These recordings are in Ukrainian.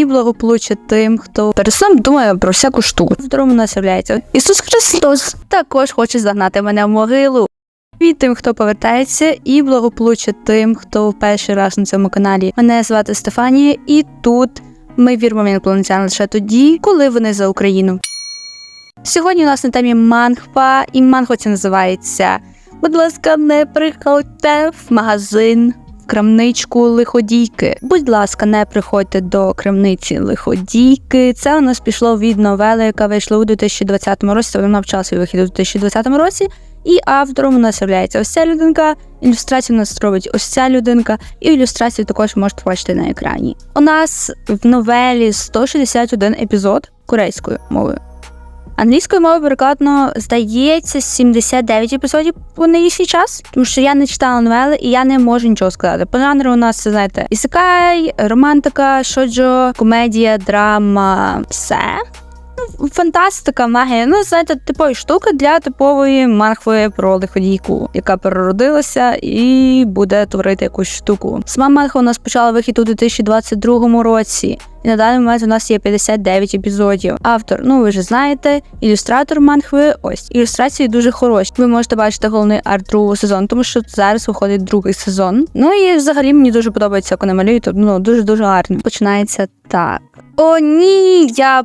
і благополуччя тим, хто перед сном думає про всяку штуку. Другому нас являється Ісус Христос також хоче загнати мене в могилу. І тим, хто повертається, і благополуччя тим, хто в перший раз на цьому каналі. Мене звати Стефанія, і тут ми віримо в інопланетян лише тоді, коли вони за Україну. Сьогодні у нас на темі мангва, і мангва це називається. Будь ласка, не приходьте в магазин. Крамничку лиходійки. Будь ласка, не приходьте до крамниці лиходійки. Це у нас пішло від новели, яка вийшла у 2020 році. Вона вчала свій вихід у 2020 році. І автором у нас є ось ця людинка, ілюстрацію у нас робить ось ця людинка, і ілюстрацію також можете бачити на екрані. У нас в новелі 161 епізод корейською мовою. Англійською мовою прикладно здається, 79 епізодів по нинішній час, тому що я не читала новели і я не можу нічого сказати. По жанру у нас, знаєте, ісикай, романтика, шоджо, комедія, драма, все. Фантастика, магія. Ну, знаєте, типові штука для типової манхви про лиходійку, яка переродилася і буде творити якусь штуку. Сама манхва у нас почала вихід у 2022 році. І на даний момент у нас є 59 епізодів. Автор, ну ви вже знаєте, ілюстратор манхви. Ось ілюстрації дуже хороші. Ви можете бачити головний арт другого сезону, тому що зараз виходить другий сезон. Ну і взагалі мені дуже подобається, як вони малюють. Ну дуже дуже гарно. Починається так. О, ні, я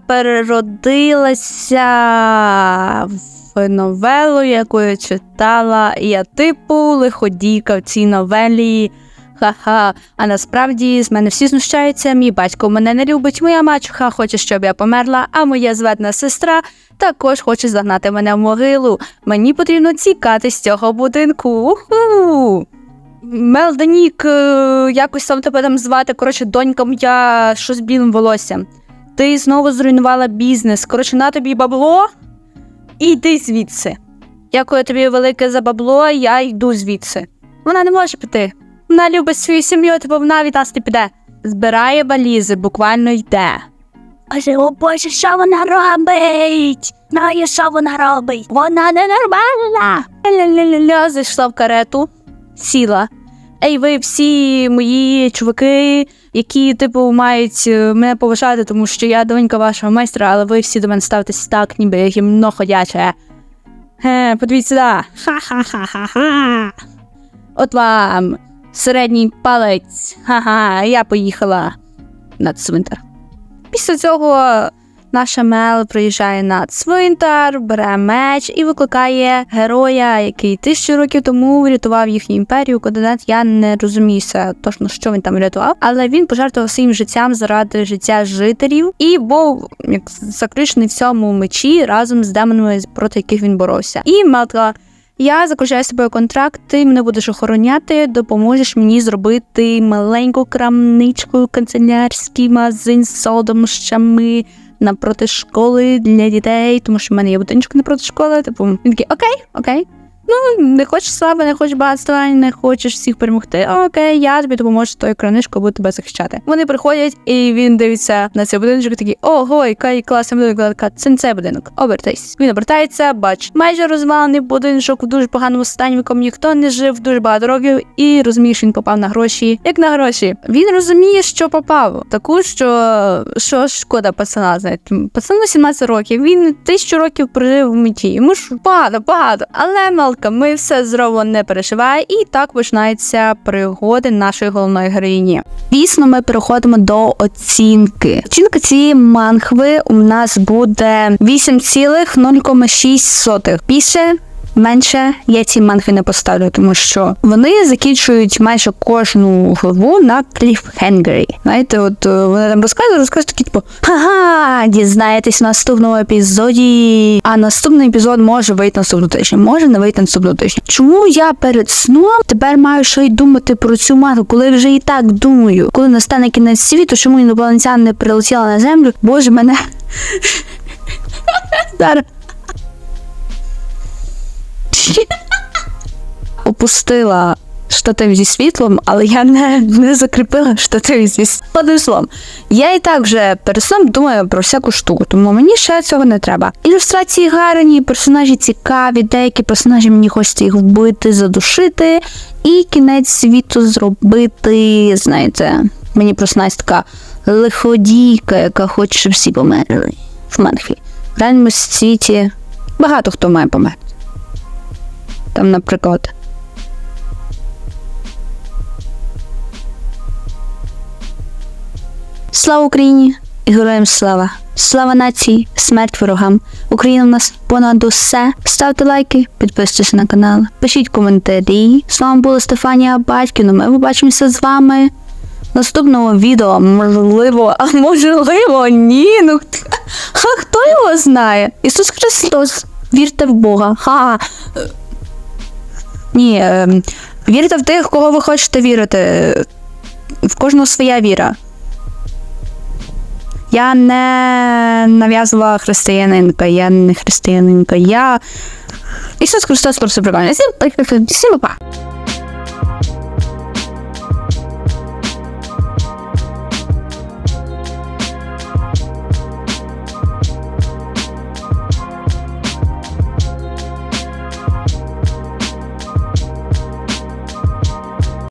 переродилася в новелу, яку я читала. Я типу лиходійка в цій новелі. Ха-ха, а насправді з мене всі знущаються. Мій батько мене не любить, моя мачуха хоче, щоб я померла, а моя зведна сестра також хоче загнати мене в могилу. Мені потрібно тікати з цього будинку. Уху! Мелданік, е, якось сам тебе там звати. Коротше, донька моя, що з білим волоссям. Ти знову зруйнувала бізнес. Коротше, на тобі бабло. І йди звідси. Дякую тобі велике за бабло, я йду звідси. Вона не може піти. Вона любить свою сім'ю, типу вона від нас не піде. Збирає валізи, буквально йде. Каже, о Боже, що вона робить? Знає, що вона робить? Вона ненормальна. Ля-ля-ля-ля, зайшла в карету, сіла. Ей, ви всі мої чуваки, які, типу, мають е, мене поважати, тому що я донька вашого майстра, але ви всі до мене ставитесь так, ніби я гімно ходяче. Ге, подивіться сюди. Ха-ха-ха-ха-ха. От вам середній палець. Ха-ха, я поїхала на цвинтар. Після цього наша Мел приїжджає на цвинтар, бере меч і викликає героя, який тисячу років тому врятував їхню імперію. Координат я не розуміюся точно, що він там врятував, але він пожертвував своїм життям заради життя жителів і був як заключений в цьому мечі разом з демонами, проти яких він боровся. І Мел я заключаю з тобою контракт, ти мене будеш охороняти, допоможеш мені зробити маленьку крамничку, канцелярський магазин з солодощами напроти школи для дітей, тому що в мене є будиночок напроти школи. Типу, він такий, окей, окей. Ну, не хочеш слави, не хочеш багатства, не хочеш всіх перемогти. Окей, я тобі допоможу з тою кранишкою, буду тебе захищати. Вони приходять, і він дивиться на цей будиночок, і такий, ого, який класний будинок. Це не цей будинок. Обертайся. Він обертається, бач, майже розвалений будиночок в дуже поганому стані, в якому ніхто не жив дуже багато років, і розуміє, що він попав на гроші. Як на гроші? Він розуміє, що попав. Таку, що що шкода пацана, знаєте. Пацану 17 років, він тисячу років прожив в меті. Йому ж багато, багато. Але Мелка, ми все зробимо, не переживай, і так починаються пригоди нашої головної героїні. Дійсно, ми переходимо до оцінки. Оцінка цієї манхви у нас буде 8,0,6. Більше менше я ці манхви не поставлю, тому що вони закінчують майже кожну главу на кліфхенгері. Знаєте, от е, вони там розказують, розказують такі, типу, ха-ха, дізнаєтесь в наступному епізоді. А наступний епізод може вийти наступного тижня, може не вийти наступного тижня. Чому я перед сном тепер маю ще й думати про цю мангу, коли вже і так думаю, коли настане кінець світу, чому інопланетян не прилетіла на землю? Боже мене. Зараз. Опустила штатив зі світлом, але я не, не закріпила штатив зі світлом. Я і так вже перед сном думаю про всяку штуку, тому мені ще цього не треба. Ілюстрації гарні, персонажі цікаві, деякі персонажі мені хочеться їх вбити, задушити, і кінець світу зробити, знаєте, мені просто Настя така лиходійка, яка хоче, щоб всі померли. В Манхі. В реальному світі багато хто має померти. Там, наприклад. Слава Україні і героям слава! Слава нації, смерть ворогам! Україна в нас понад усе. Ставте лайки, підписуйтесь на канал, пишіть коментарі. З вами була Стефанія Батькіна. Ми побачимося з вами в наступному відео. Можливо, а можливо, ні. Ну хто його знає? Ісус Христос. Вірте в Бога. Ха. Ні, ем, вірте в тих, кого ви хочете вірити. В кожного своя віра. Я не нав'язувала християнинка, я не християнинка, я. Ісус Христос просто прикольний. Всім па.